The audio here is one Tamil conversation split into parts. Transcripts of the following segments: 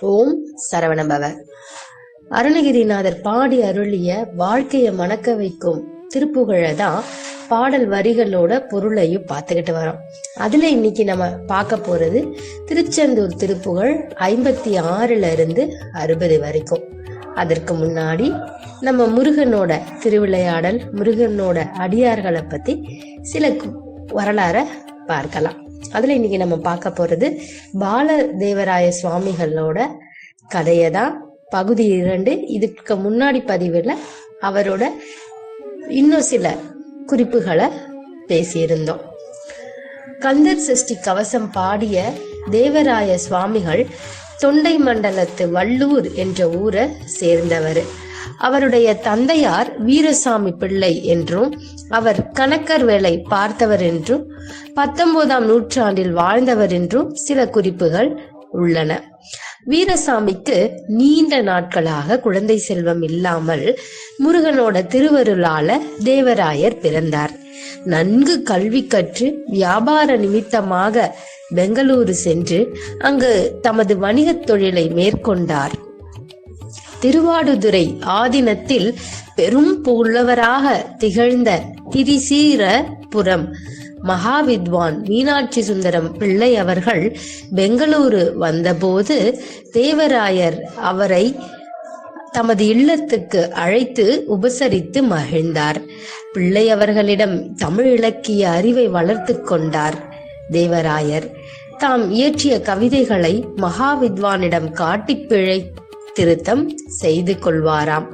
ஓம் சரவணபவ அருணகிரிநாதர் பாடி அருளிய வாழ்க்கைய மணக்க வைக்கும் திருப்புகழை தான் பாடல் வரிகளோட பொருளையும் பார்த்துக்கிட்டு வரோம். அதுல இன்னைக்கு நம்ம பார்க்க போறது திருச்செந்தூர் திருப்புகழ் ஐம்பத்தி ஆறுல இருந்து அறுபது வரைக்கும். அதற்கு முன்னாடி நம்ம முருகனோட திருவிளையாடல் முருகனோட அடியார்களை பத்தி சில வரலாற பார்க்கலாம். அதில் இன்னைக்கு நம்ம பார்க்க போகிறது பால தேவராய சுவாமிகளோட கதையை தான் பகுதி இரண்டு இதுக்கு முன்னாடி பதிவில் அவரோட இன்னும் சில குறிப்புகளை பேசியிருந்தோம். கந்தர் சஷ்டி கவசம் பாடிய தேவராய சுவாமிகள் தொண்டை மண்டலத்து வள்ளூர் என்ற ஊரை சேர்ந்தவர். அவருடைய தந்தையார் வீரசாமி பிள்ளை என்றும் அவர் கணக்கர் வேலை பார்த்தவர் என்றும் பத்தொன்பதாம் நூற்றாண்டில் வாழ்ந்தவர் என்றும் சில குறிப்புகள் உள்ளன. வீரசாமிக்கு நீண்ட நாட்களாக குழந்தை செல்வம் இல்லாமல் முருகனோட திருவருளால தேவராயர் பிறந்தார். நன்கு கல்வி கற்று வியாபார நிமித்தமாக பெங்களூரு சென்று அங்கு தமது வணிகத் தொழிலை மேற்கொண்டார். திருவாடுதுறை ஆதீனத்தில் பெரும் புலவராக திகழ்ந்த திரிசீரபுரம் மகாவித்வான் மீனாட்சி சுந்தரம் பிள்ளை அவர்கள் பெங்களூரு வந்தபோது தேவராயர் அவரை தமது இல்லத்துக்கு அழைத்து உபசரித்து மகிழ்ந்தார். பிள்ளை அவர்களிடம் தமிழ் இலக்கிய அறிவை வளர்த்து கொண்டார் தேவராயர். தாம் இயற்றிய கவிதைகளை மகாவித்வானிடம் காட்டி பிழை திருத்தம் செய்து கொள்வாராம்.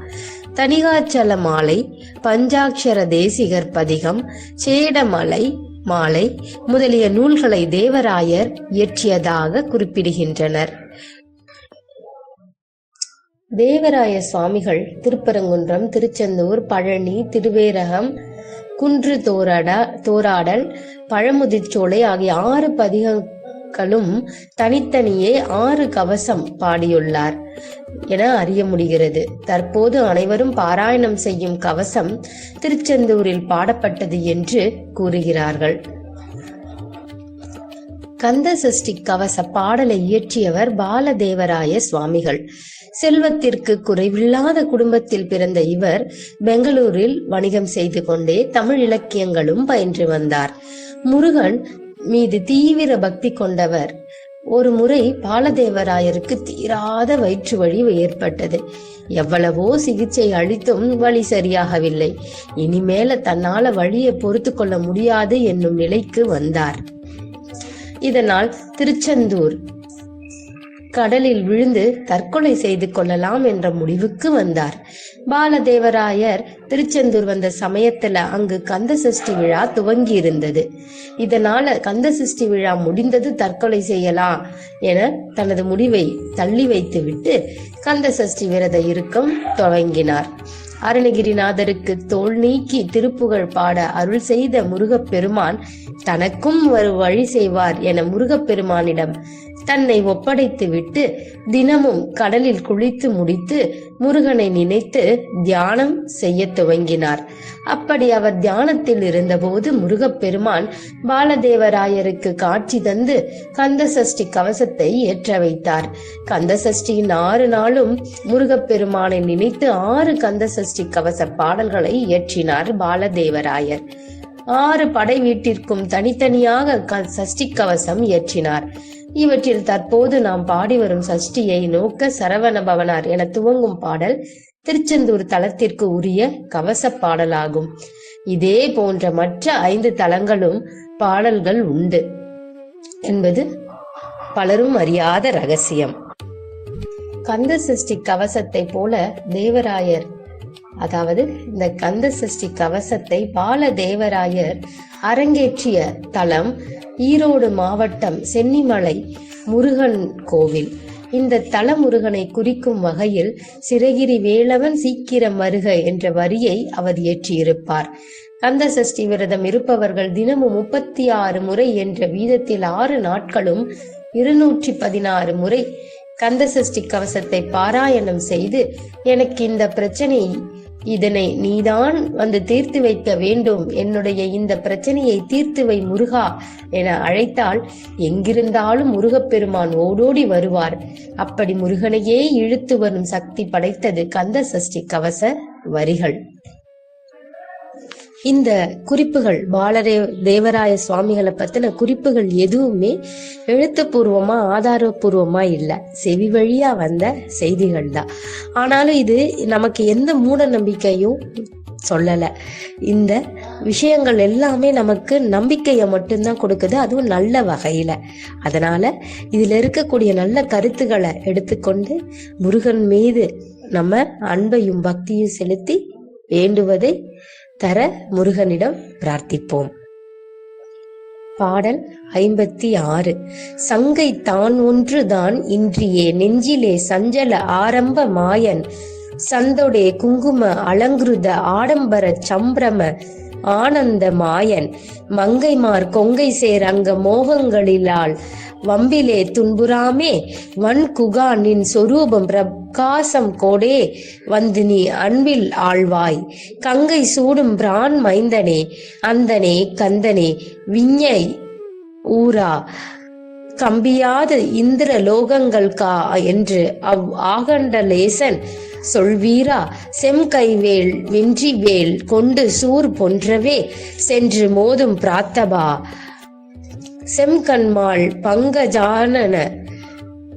தனிகாச்சல மாலை பஞ்சாட்சர தேசிகர் பதிகம் சேடமலை மாலை முதலிய நூல்களை தேவராயர் இயற்றியதாக குறிப்பிடுகின்றனர். தேவராய சுவாமிகள் திருப்பரங்குன்றம் திருச்செந்தூர் பழனி திருவேரகம் குன்று தோராட தோராடல் பழமுதிர்ச்சோலை ஆகிய ஆறு பதிகங்களும் தனித்தனியே ஆறு கவசம் பாடியுள்ளார். என அறிய முடிகிறது. தற்போது அனைவரும் பாராயணம் செய்யும் கவசம் திருச்செந்தூரில் பாடப்பட்டது என்று கூறுகிறார்கள். கந்த சஷ்டி கவச பாடலை இயற்றியவர் பாலதேவராய சுவாமிகள். செல்வத்திற்கு குறைவில்லாத குடும்பத்தில் பிறந்த இவர் பெங்களூரில் வணிகம் செய்து கொண்டே தமிழ் இலக்கியங்களும் பயின்று வந்தார். முருகன் மீது தீவிர பக்தி கொண்டவர். ஒரு முறை பாலதேவராயருக்கு தீராத வயிற்று வழி ஏற்பட்டது. எவ்வளவோ சிகிச்சை அளித்தும் வழி சரியாகவில்லை. இனிமேல தன்னால வழியை பொறுத்து கொள்ள முடியாது என்னும் நிலைக்கு வந்தார். இதனால் திருச்செந்தூர் கடலில் விழுந்து தற்கொலை செய்து கொள்ளலாம் என்ற முடிவுக்கு வந்தார். பாலதேவராயர் திருச்செந்தூர் வந்த சமயத்துல அங்கு கந்த சஷ்டி விழா துவங்கி இருந்தது இதனால கந்த சஷ்டி விழா முடிந்தது தற்கொலை செய்யலாம் என தனது முடிவை தள்ளி வைத்துவிட்டு கந்த சஷ்டி விரத இருக்கம் தொடங்கினார் அருணகிரிநாதருக்கு தோல் நீக்கி திருப்புகழ் பாட அருள் செய்த முருகப்பெருமான் தனக்கும் ஒரு வழி செய்வார் என முருகப்பெருமானிடம் தன்னை ஒப்படைத்து விட்டு தினமும் கடலில் குளித்து முடித்து முருகனை நினைத்து தியானம் செய்ய துவங்கினார். அப்படி அவர் தியானத்தில் இருந்தபோது முருகப்பெருமான் பாலதேவராயருக்கு காட்சி தந்து கந்த சஷ்டி கவசத்தை ஏற்ற வைத்தார். கந்த சஷ்டியின் ஆறு நாளும் முருகப்பெருமானை நினைத்து ஆறு கந்த சஷ்டி கவச பாடல்களை இயற்றினார் பாலதேவராயர். ஆறு படை வீட்டிற்கும் தனித்தனியாக சஷ்டி கவசம் இயற்றினார். இவற்றில் தற்போது நாம் பாடி வரும் சஷ்டியை நோக்க சரவண பவனார் என துவங்கும் பாடல் திருச்செந்தூர் தலத்திற்கு உரிய கவச பாடலாகும். இதே போன்ற மற்ற ஐந்து தலங்களும் பாடல்கள் உண்டு என்பது பலரும் அறியாத ரகசியம். கந்த சஷ்டி கவசத்தை போல தேவராயர் அதாவது இந்த கந்த சஷ்டி கவசத்தை பால தேவராயர் அரங்கேற்றிய தலம் ஈரோடு மாவட்டம் சென்னிமலை முருகன் கோவில். இந்த தல முருகனை குறிக்கும் வகையில் சிறகிரி வேலவன் சீக்கிரம் வருக என்ற வரியை அவர் இயற்றியிருப்பார். கந்த சஷ்டி விரதம் இருப்பவர்கள் தினமும் முப்பத்தி ஆறு முறை என்ற வீதத்தில் ஆறு நாட்களும் இருநூற்றி பதினாறு முறை கந்த சஷ்டி கவசத்தை பாராயணம் செய்து எனக்கு இந்த பிரச்சனை இதனை நீதான் வந்து தீர்த்து வைக்க வேண்டும். என்னுடைய இந்த பிரச்சனையை தீர்த்து வை முருகா என அழைத்தால் எங்கிருந்தாலும் முருகப்பெருமான் ஓடோடி வருவார். அப்படி முருகனையே இழுத்து வரும் சக்தி படைத்தது கந்த சஷ்டி கவச வரிகள். இந்த குறிப்புகள் பாலரே தேவராய சுவாமிகளை பத்தின குறிப்புகள் எதுவுமே எழுத்துப்பூர்வமா ஆதாரபூர்வமா இல்ல. செவி வழியா வந்த செய்திகள் தான். ஆனாலும் இது நமக்கு எந்த மூட நம்பிக்கையும் சொல்லல. இந்த விஷயங்கள் எல்லாமே நமக்கு நம்பிக்கையை மட்டும்தான் கொடுக்குது. அதுவும் நல்ல வகையில. அதனால இதுல இருக்கக்கூடிய நல்ல கருத்துக்களை எடுத்துக்கொண்டு முருகன் மீது நம்ம அன்பையும் பக்தியும் செலுத்தி வேண்டுவதை தர முருகனிடம் பிரார்த்திப்போம். பாடல் ஐம்பத்தி ஆறு. சங்கை தான் ஒன்றுதான் இன்றியே. நெஞ்சிலே சஞ்சல ஆரம்ப மாயன். சந்தொடே குங்கும அலங்கிருத ஆடம்பர சம்பிரம ஆனந்த மாயன் மங்கைமார் கொங்கை சேர் அங்க மோகங்களிலால் வம்பிலே துன்புறாமே வன் குகா நின் சொரூபம் பிரகாசம் கோடே வந்து நீ அன்பில் ஆழ்வாய். கங்கை சூடும் பிரான் மைந்தனே அந்தனே கந்தனே விஞ்ஞை ஊரா. கம்பியாத இந்திர லோகங்கள் கா என்று அவ் ஆகண்டலேசன் சொல்வீரா? செம்கைவேல் வென்றிவேல் கொண்டு சூர் பொன்றவே சென்று மோதும் பிராத்தபா. செம்கண்மாள் பங்கஜானன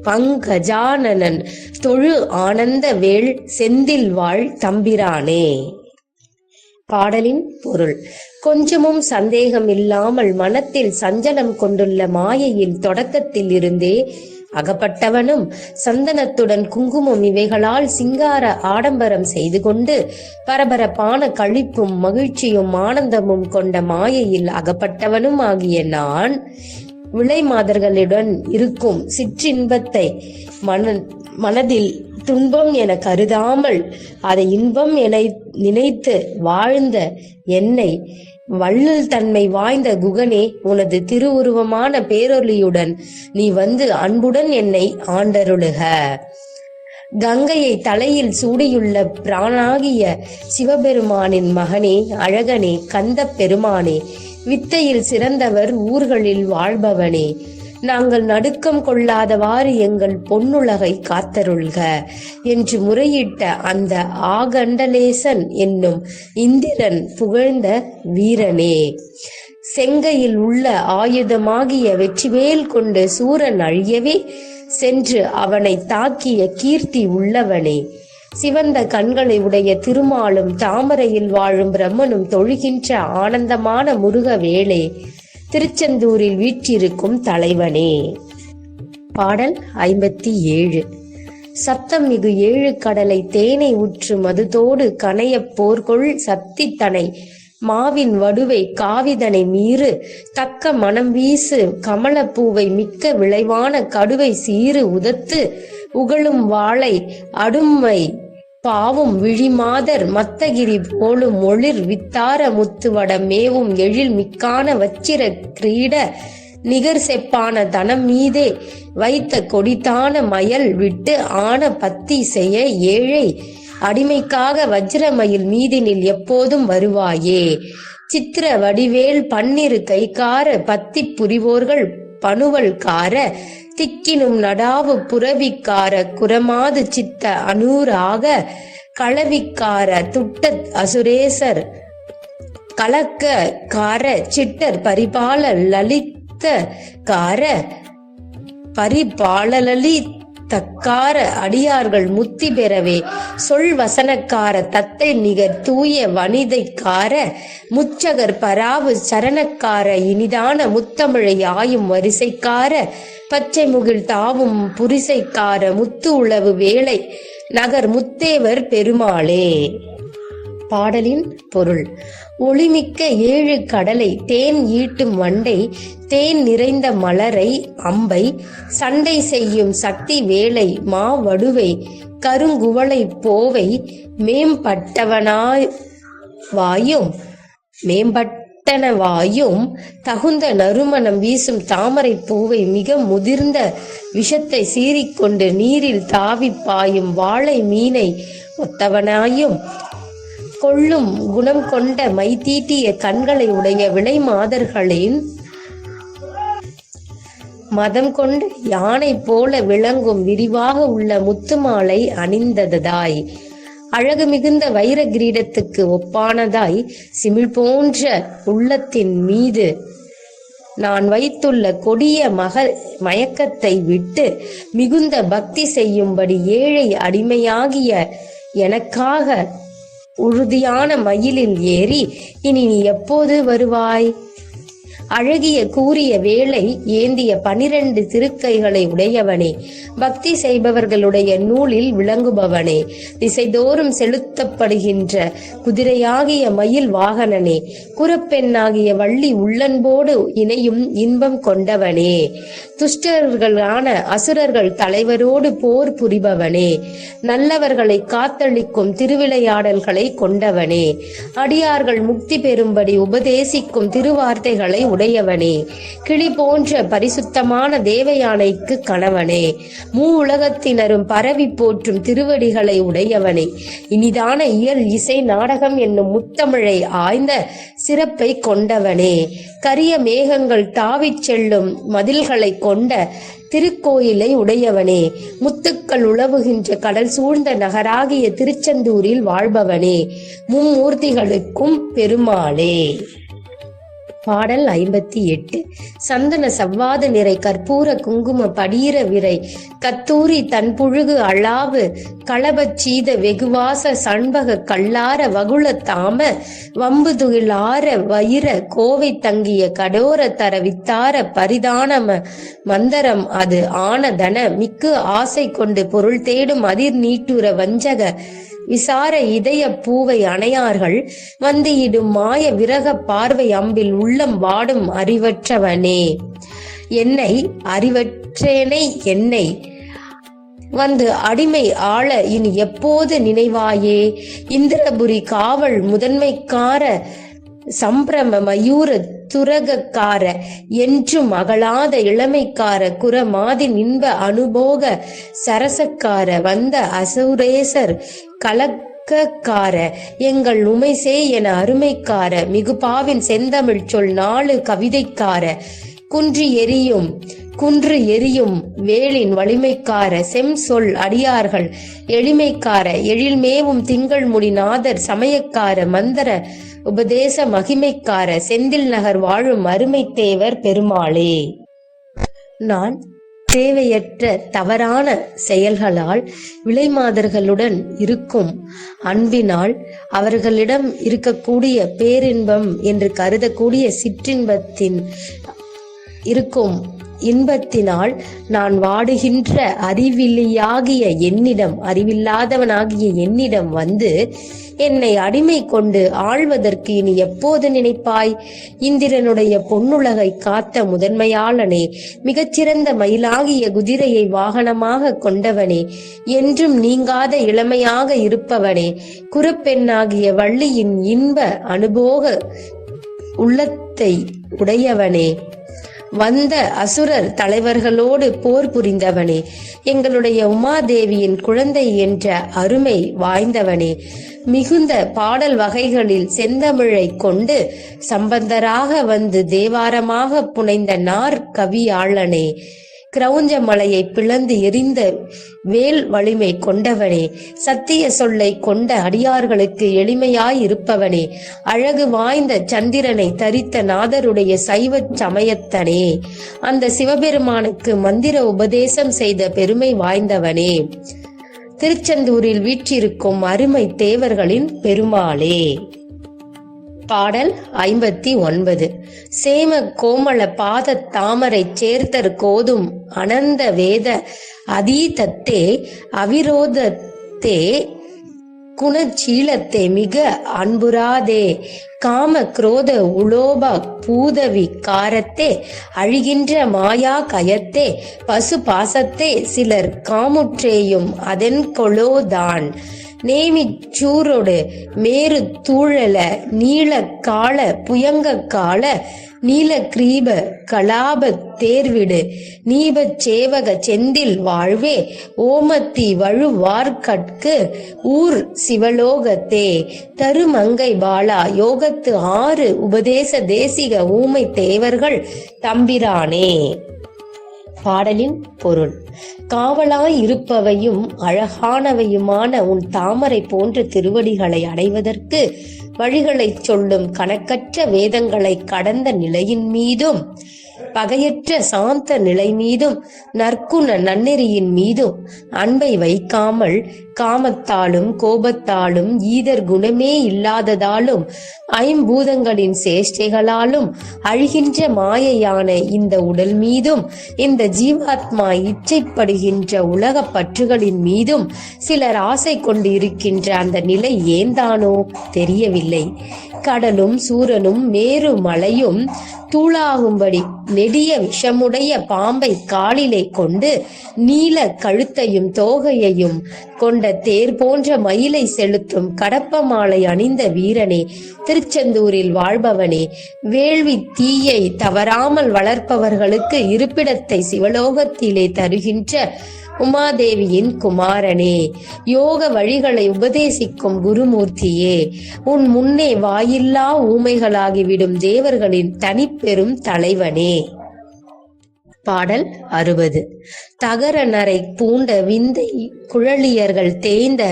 பங்கஜானனன் தொழு ஆனந்த வேள் செந்தில் வாழ் தம்பிரானே. பாடலின் பொருள். கொஞ்சமும் சந்தேகம் இல்லாமல் மனத்தில் சஞ்சலம் கொண்டுள்ள மாயையில் தொடக்கத்தில் இருந்தே அகப்பட்டவனும் சந்தனத்துடன் குங்குமம் இவைகளால் சிங்கார ஆடம்பரம் செய்து கொண்டு பரபரப்பான களிப்பும் மகிழ்ச்சியும் ஆனந்தமும் கொண்ட மாயையில் அகப்பட்டவனும் ஆகிய நான் விளை மாதர்களுடன் இருக்கும் சிற்றின்பத்தை மன மனதில் துன்பம் என கருதாமல் அதை இன்பம் என நினைத்து வாழ்ந்த என்னை வள்ளல் தன்மை வாய்ந்த குகனே உனது திருவுருவமான பேரொலியுடன் நீ வந்து அன்புடன் என்னை ஆண்டருளுக. கங்கையை தலையில் சூடியுள்ள பிராணாகிய சிவபெருமானின் மகனே அழகனே கந்த பெருமானே வித்தையில் சிறந்தவர் ஊர்களில் வாழ்பவனே நாங்கள் நடுக்கம் கொள்ளாதவாறு எங்கள் பொன்னுலகை காத்தருள்க என்று முறையிட்ட அந்த ஆகண்டலேசன் என்னும் இந்திரன் புகழ்ந்த வீரனே. செங்கையில் உள்ள ஆயுதமாகிய வெற்றிவேல் கொண்டு சூரன் அழியவே சென்று அவனை தாக்கிய கீர்த்தி உள்ளவனே. சிவந்த கண்களை உடைய திருமாலும் தாமரையில் வாழும் பிரம்மனும் தொழுகின்ற ஆனந்தமான முருக வேளே திருச்செந்தூரில் வீற்றிருக்கும் தலைவனே. பாடல் ஐம்பத்தி ஏழு சப்தம் மிகு ஏழு கடலை தேனை உற்று மதுதோடு கனைய போர்கொள் சக்தி தனை மாவின் வடுவை காவிதனை மீறு தக்க மனம் வீசு கமலப்பூவை மிக்க விளைவான கடுவை சீறு உதத்து உகழும் வாளை அடும்மை பாவும் விழிமாதர் மத்தகிரி போலும் ஒளிர் வித்தார முத்துவட மேவும் எழில் மிக்கான வச்சிர கிரீட நிகர் செப்பான தனம் மீதே வைத்த கொடித்தான மயல் விட்டு ஆன பத்தி செய்ய ஏழை அடிமைக்காக வஜ்ரமயில் மீதினில் எப்போதும் வருவாயே. சித்திர வடிவேல் பன்னிரு கைக்கார பத்தி புரிவோர்கள் பனுவல்கார திக்கினும் நடாவு புறவிக்கார குரமாது சித்த அனூராக களவிக்கார துட்ட அசுரேசர் கலக்க கார சிட்டர் பரிபால லலித்த கார பரிபாலலலி தக்கார அடியார்கள் முத்தி பெறவே. சொல் வசனக்கார தத்தை நிகர் தூய வனிதைக்கார. முச்சகர் பராவு சரணக்கார இனிதான முத்தமிழை ஆயும் வரிசைக்கார. பச்சை முகில் தாவும் புரிசைக்கார முத்து உளவு வேலை நகர் முத்தேவர் பெருமாளே. பாடலின் பொருள். ஒளிமிக்க ஏழு கடலை தேன் ஈட்டும் வண்டை தேன் நிறைந்த மலரை அம்பை சண்டை செய்யும் சக்தி வேலை மாவடுவை கருங்குவளை போவை மேம்பட்டவனாய் வாயும் மேம்பட்டனவாயும் தகுந்த நறுமணம் வீசும் தாமரை பூவை மிக முதிர்ந்த விஷத்தை சீறிக்கொண்டு நீரில் தாவி பாயும் வாழை மீனை ஒத்தவனாயும் கொள்ளும் குணம் கொண்ட மைதீட்டிய கண்களை உடைய விலை மாதர்களின் மதம் கொண்டு யானை போல விளங்கும் விரிவாக உள்ள முத்துமாலை அணிந்ததாய். அழகு மிகுந்த வைர கிரீடத்துக்கு ஒப்பானதாய் சிமிழ் போன்ற உள்ளத்தின் மீது நான் வைத்துள்ள கொடிய மக மயக்கத்தை விட்டு மிகுந்த பக்தி செய்யும்படி ஏழை அடிமையாகிய எனக்காக உறுதியான மயிலில் ஏறி இனி நீ எப்போது வருவாய்? அழகிய கூறிய வேளை ஏந்திய பனிரெண்டு திருக்கைகளை உடையவனே. பக்தி செய்பவர்களுடைய நூலில் விளங்குபவனே. திசைதோறும் செலுத்தப்படுகின்ற குதிரையாகிய மயில் வாகனனே. குரப்பெண்ணாகிய வள்ளி உள்ளன்போடு இணையும் இன்பம் கொண்டவனே. துஷ்டர்களான அசுரர்கள் தலைவரோடு போர் புரிபவனே. நல்லவர்களை காத்தளிக்கும் திருவிளையாடல்களை கொண்டவனே. அடியார்கள் முக்தி பெறும்படி உபதேசிக்கும் திருவார்த்தைகளை உடையவனே. கிளி போன்ற பரிசுத்தமான தேவயானைக்கு கணவனே. மூ உலகத்தினரும் பரவி போற்றும் திருவடிகளை உடையவனே. இனிதான இயல் இசை நாடகம் என்னும் முத்தமிழை ஆய்ந்த சிறப்பை கொண்டவனே. கரிய மேகங்கள் தாவிச் செல்லும் மதில்களை கொண்ட திருக்கோயிலை உடையவனே. முத்துக்கள் உழவுகின்ற கடல் சூழ்ந்த நகராகிய திருச்செந்தூரில் வாழ்பவனே. மும்மூர்த்திகளுக்கும் பெருமாளே. பாடல் ஐம்பத்தி எட்டு. சந்தன சவ்வாத நிறை கற்பூர குங்கும படியிற விரை கத்தூரி தன்புழுகு அழாவு களபச்சீத வெகுவாச சண்பக கல்லார வகுள தாம வம்பு துகிலார வயிற கோவை தங்கிய கடோர தர வித்தார பரிதானம மந்தரம் அது ஆனதன மிக்கு ஆசை கொண்டு பொருள் தேடும் அதிர் நீட்டுற வஞ்சக விசார இதய பூவை அணையார்கள் வந்தியிடும் மாய விரக பார்வை அம்பில் உள்ளம் வாடும் அறிவற்றவனே. என்னை அறிவற்றேனை என்னை வந்து அடிமை ஆள இனி எப்போது நினைவாயே? இந்திரபுரி காவல் முதன்மைக்கார சம்பிரம மயூர துரகக்கார என்றும் அகலாத இளமைக்கார குரமாதி இன்ப அனுபோக சரசக்கார வந்த அசுரேசர் கலக்கக்கார எங்கள் உமைசே என அருமைக்கார மிகுபாவின் செந்தமிழ் சொல் நாலு கவிதைக்கார குன்று எரியும் குன்று எரியும் வேலின் வலிமைக்கார செம் சொல் அடியார்கள் எளிமைக்கார எழில்மேவும் திங்கள் முடி நாதர் சமயக்கார மந்தர உபதேச மகிமைக்கார செந்தில் நகர் வாழும் அருமை தேவர் பெருமாளே. நான் தேவையற்ற தவறான செயல்களால் விலைமாதர்களுடன் இருக்கும் அன்பினால் அவர்களிடம் இருக்கக்கூடிய பேரின்பம் என்று கருதக்கூடிய சிற்றின்பத்தின் இருக்கும். இன்பத்தினால் நான் வாடுகின்ற அறிவில்லியாகிய என்னிடம் அறிவில்லாதவனாகிய என்னிடம் வந்து என்னை அடிமை கொண்டு ஆள்வதற்கு இனி எப்போது நினைப்பாய்? இந்திரனுடைய பொன்னுலகை காத்த முதன்மையாளனே மிகச்சிறந்த மயிலாகிய குதிரையை வாகனமாக கொண்டவனே என்றும் நீங்காத இளமையாக இருப்பவனே குரப்பெண்ணாகிய வள்ளியின் இன்ப அனுபோக உள்ளத்தை உடையவனே. வந்த அசுரர் தலைவர்களோடு போர் புரிந்தவனே எங்களுடைய உமாதேவியின் குழந்தை என்ற அருமை வாய்ந்தவனே மிகுந்த பாடல் வகைகளில் செந்தமிழை கொண்டு சம்பந்தராக வந்து தேவாரமாக புனைந்த நார் கவியாளனே. கிரௌஞ்ச மலையை பிளந்து எரிந்த வேல் வலிமை கொண்டவனே சத்திய சொல்லை கொண்ட அடியார்களுக்கு எளிமையாய் இருப்பவனே அழகு வாய்ந்த சந்திரனை தரித்த நாதருடைய சைவ சமயத்தனே அந்த சிவபெருமானுக்கு மந்திர உபதேசம் செய்த பெருமை வாய்ந்தவனே. திருச்செந்தூரில் வீற்றிருக்கும் அருமை தேவர்களின் பெருமாளே. பாடல் ஐம்பத்தி ஒன்பது. சேம கோமள பாத தாமரை சேர்த்தர் கோதும் அனந்த வேத அதீதத்தே அவிரோதத்தே குணச்சீலத்தை மிக அன்புராதே காம குரோத உலோப பூதவி காரத்தே அழிகின்ற மாயா கயத்தே பசு பாசத்தே சிலர் காமுற்றேயும் அதன் கொலோதான். நேமிச்சூரொடு மேரு தூழல நீள கால புயங்க கால நீல கிரீப கலாப தேர்விடு நீபச் சேவக செந்தில் வாழ்வே ஓமத்தி வழுவார்கட்கு ஊர் சிவலோகத்தே தருமங்கை பாலா யோகத்து ஆறு உபதேச தேசிக ஊமை தேவர்கள் தம்பிரானே. பாடலின் பொருள். காவலாய் இருப்பவையும் அழகானவையுமான உன் தாமரை போன்ற திருவடிகளை அடைவதற்கு வழிகளை சொல்லும் கணக்கற்ற வேதங்களை கடந்த நிலையின் மீதும் பகையற்ற சாந்த நிலை மீதும் நற்குண நன்னெறியின் மீதும் அன்பை வைக்காமல் காமத்தாலும் கோபத்தாலும் ஈதர் குணமே இல்லாததாலும் ஐம்பூதங்களின் சேஷ்டைகளாலும் அழிகின்ற மாயையான இந்த உடல் மீதும் இந்த ஜீவாத்மா இச்சைப்படுகின்ற உலக பற்றுகளின் மீதும் சிலர் ஆசை கொண்டு இருக்கின்ற அந்த நிலை ஏந்தானோ தெரியவில்லை. கடலும் சூரனும் மேரு மலையும் தூளாகும்படி நெடிய விஷமுடைய பாம்பை காலிலே கொண்டு நீல கழுத்தையும் தோகையையும் கொண்ட தேர் போன்ற மயிலை செலுத்தும் கடப்ப மாலை அணிந்த வீரனே திருச்செந்தூரில் வாழ்பவனே வேள்வி தீயை தவறாமல் வளர்ப்பவர்களுக்கு இருப்பிடத்தை சிவலோகத்திலே தருகின்ற உமாதேவியின் குமாரனே யோக வழிகளை உபதேசிக்கும் குருமூர்த்தியே உன் முன்னே வாயில்லா ஊமைகளாகிவிடும் தேவர்களின் தனிப்பெரும் தலைவனே. பாடல் அறுபது. தகர நரை பூண்ட விந்தை குழலியர்கள் தேய்ந்த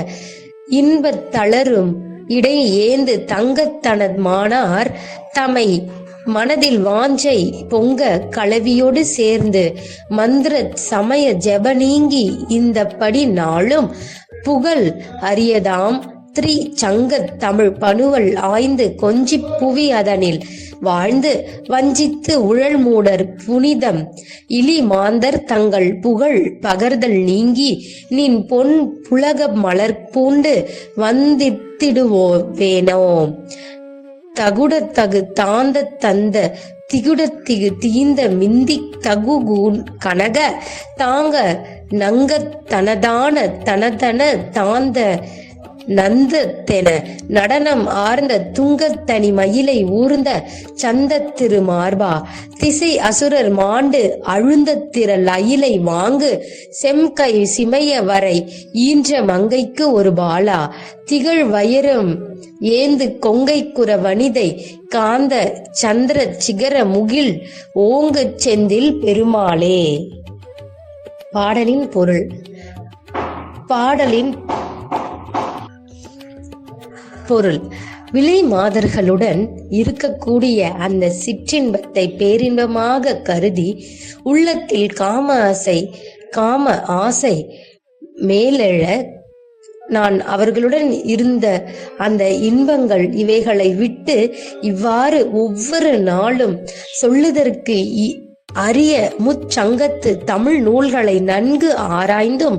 இன்பத் தளரும் இடை ஏந்து தங்கத்தனத் மானார் தமை மனதில் வாஞ்சை பொங்க கலவியோடு சேர்ந்து மந்திர சமய ஜெப நீங்கி இந்த படி நாளும் புகழ் அரியதாம். த்ரி சங்கத் தமிழ் பணுவல் ஆய்ந்து கொஞ்சி புவி அதனில் வாழ்ந்து வஞ்சித்து உழல் மூடர் புனிதம். இலி மாந்தர் தங்கள் புகழ் பகர்தல் நீங்கி நின் பொன் புலக மலர் பூண்டு வந்தித்திடுவோ வேணோ? தகுட தகு தாந்த தந்த திகுடத்திகு தீந்த மிந்தி தகுகூன் கனக தாங்க நங்க தனதான தனதன தாந்த நந்தத்தென நடனம் ஆர்ந்த துங்கத்தனி மயிலை ஊர்ந்த சந்த திரு மார்பா. திசை அசுரர் மாண்டு அழுந்த திற அயிலை வாங்கு. செம்கை சிமைய வரை ஈன்ற மங்கைக்கு ஒரு பாலா. திகழ் வயரும் ஏந்து கொங்கைக்குற வனிதை காந்த சந்திர சிகர முகில் ஓங்கு செந்தில் பெருமாளே. பாடலின் பொருள். பாடலின் பொருள். விலை மாதர்களுடன் இருக்கக்கூடிய அந்த சிற்றின்பத்தை பேரின்பமாக கருதி உள்ளத்தில் காம ஆசை காம ஆசை மேலெழ நான் அவர்களுடன் இருந்த அந்த இன்பங்கள் இவைகளை விட்டு இவ்வாறு ஒவ்வொரு நாளும் சொல்லுதற்கு இ- அரிய முச்சங்கத்து தமிழ் நூல்களை நன்கு ஆராய்ந்தும்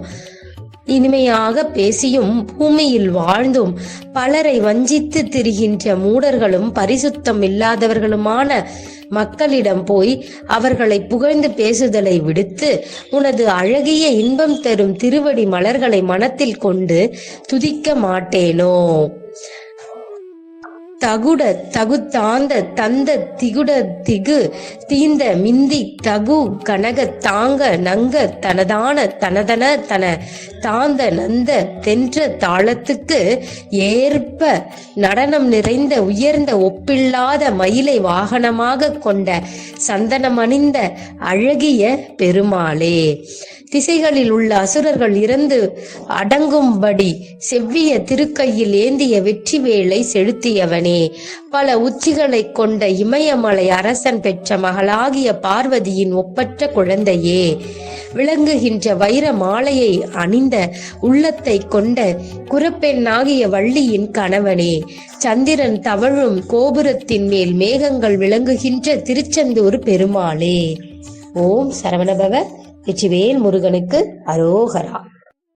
இனிமையாக பேசியும் பூமியில் வாழ்ந்தும் பலரை வஞ்சித்து திரிகின்ற மூடர்களும் பரிசுத்தம் இல்லாதவர்களுமான மக்களிடம் போய் அவர்களை புகழ்ந்து பேசுதலை விடுத்து உனது அழகிய இன்பம் தரும் திருவடி மலர்களை மனத்தில் கொண்டு துதிக்க மாட்டேனோ? தகுட தகுத்தாந்த தந்த திகுட திகு தீந்த மிந்தி தகு கனக தாங்க நங்க தனதான தனதன தன தாந்த நந்த தென்ற தாளத்துக்கு ஏற்ப நடனம் நிறைந்த உயர்ந்த ஒப்பில்லாத மயிலை வாகனமாக கொண்ட சந்தனமணிந்த அழகிய பெருமாளே. திசைகளில் உள்ள அசுரர்கள் இறந்து அடங்கும்படி செவ்விய திருக்கையில் ஏந்திய வெற்றி வேலை செலுத்தியவனே. பல உச்சிகளை கொண்ட இமயமலை அரசன் பெற்ற மகளாகிய பார்வதியின் ஒப்பற்ற குழந்தையே விளங்குகின்ற வைர மாலையை அணிந்த உள்ளத்தை கொண்ட குரப்பெண்ணாகிய வள்ளியின் கணவனே சந்திரன் தவழும் கோபுரத்தின் மேல் மேகங்கள் விளங்குகின்ற திருச்செந்தூர் பெருமாளே. ஓம் சரவணபவ வெற்றிவேல் முருகனுக்கு அரோகரா.